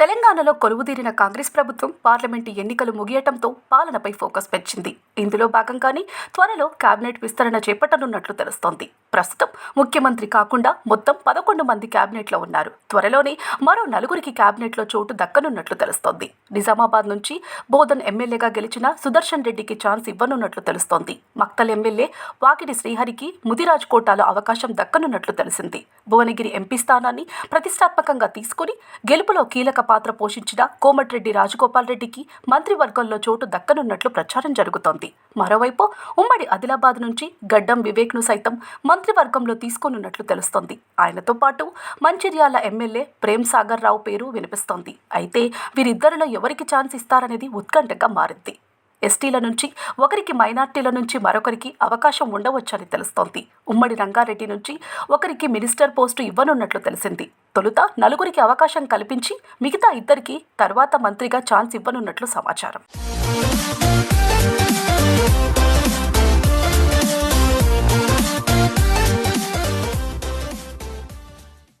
తెలంగాణలో కొలువుదీరిన కాంగ్రెస్ ప్రభుత్వం పార్లమెంటు ఎన్నికలు ముగియటంతో పాలనపై ఫోకస్ పెంచింది. ఇందులో భాగంగానే త్వరలో కేబినెట్ విస్తరణ చేపట్టనున్నట్లు తెలుస్తోంది. ప్రస్తుతం ముఖ్యమంత్రి కాకుండా మొత్తం పదకొండు మంది కేబినెట్లో ఉన్నారు. త్వరలోనే మరో నలుగురికి కేబినెట్లో చోటు దక్కనున్నట్లు తెలుస్తోంది. నిజామాబాద్ నుంచి బోధన్ ఎమ్మెల్యేగా గెలిచిన సుదర్శన్ రెడ్డికి ఛాన్స్ ఇవ్వనున్నట్లు తెలుస్తోంది. మక్తల్ ఎమ్మెల్యే వాకిడి శ్రీహరికి ముదిరాజ్ కోటాలో అవకాశం దక్కనున్నట్లు తెలిసింది. భువనగిరి ఎంపీ స్థానాన్ని ప్రతిష్టాత్మకంగా తీసుకుని గెలుపులో కీలక పాత్ర పోషించిన కోమటిరెడ్డి రాజగోపాల్ రెడ్డికి మంత్రివర్గంలో చోటు దక్కనున్నట్లు ప్రచారం జరుగుతోంది. మరోవైపు ఉమ్మడి ఆదిలాబాద్ నుంచి గడ్డం వివేక్ను సైతం మంత్రివర్గంలో తీసుకోనున్నట్లు తెలుస్తోంది. ఆయనతో పాటు మంచిర్యాల ఎమ్మెల్యే ప్రేమ్ సాగర్ రావు పేరు వినిపిస్తోంది. అయితే వీరిద్దరిలో ఎవరికి ఛాన్స్ ఇస్తారనేది ఉత్కంఠగా మారింది. ఎస్టీల నుంచి ఒకరికి మైనార్టీల నుంచి మరొకరికి అవకాశం ఉండవచ్చని తెలుస్తోంది. ఉమ్మడి రంగారెడ్డి నుంచి ఒకరికి మినిస్టర్ పోస్టు ఇవ్వనున్నట్లు తెలిసింది. తొలుత నలుగురికి అవకాశం కల్పించి మిగతా ఇద్దరికి తర్వాత మంత్రిగా ఛాన్స్ ఇవ్వనున్నట్లు సమాచారం.